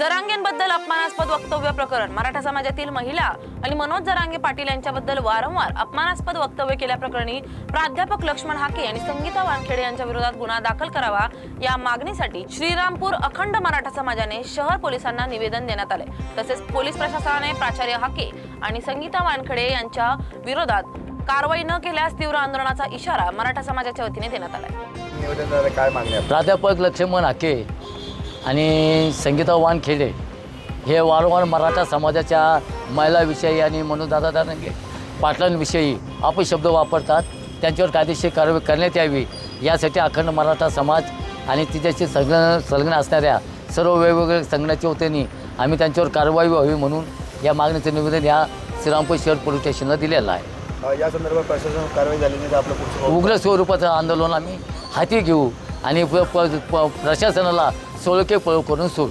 जरांगेंबद्दल अपमानास्पद वक्तव्य प्रकरण. मराठा समाजातील महिला आणि मनोज जरांगे पाटील यांच्याबद्दल वारंवार अपमानास्पद वक्तव्य केल्याप्रकरणी प्राध्यापक लक्ष्मण हाके आणि संगीता वानखेडे यांच्या विरोधात गुन्हा दाखल करावा या मागणीसाठी श्रीरामपूर अखंड मराठा समाजाने शहर पोलिसांना निवेदन देण्यात आले. तसेच पोलीस प्रशासनाने प्राचार्य हाके आणि संगीता वानखेडे यांच्या विरोधात कारवाई न केल्यास तीव्र आंदोलनाचा इशारा मराठा समाजाच्या वतीने देण्यात आहे? प्राध्यापक लक्ष्मण हाके आणि संगीता वानखेडे हे वारंवार मराठा समाजाच्या महिलाविषयी आणि मनोदादा दानगे पाटलांविषयी अपशब्द वापरतात. त्यांच्यावर कायदेशीर कारवाई करण्यात यावी. यासाठी अखंड मराठा समाज आणि तिच्याशी संलग्न संलग्न असणाऱ्या सर्व वेगवेगळ्या संघटनाच्या वतीने आम्ही त्यांच्यावर कारवाई व्हावी म्हणून या मागणीचं निवेदन या श्रीरामपूर शहर पोलीस स्टेशनला दिलेलं आहे. या संदर्भात प्रशासन कारवाई झाली नाही आपलं उग्र स्वरूपाचं आंदोलन आम्ही हाती घेऊ आणि प- solo que puedo con un sur.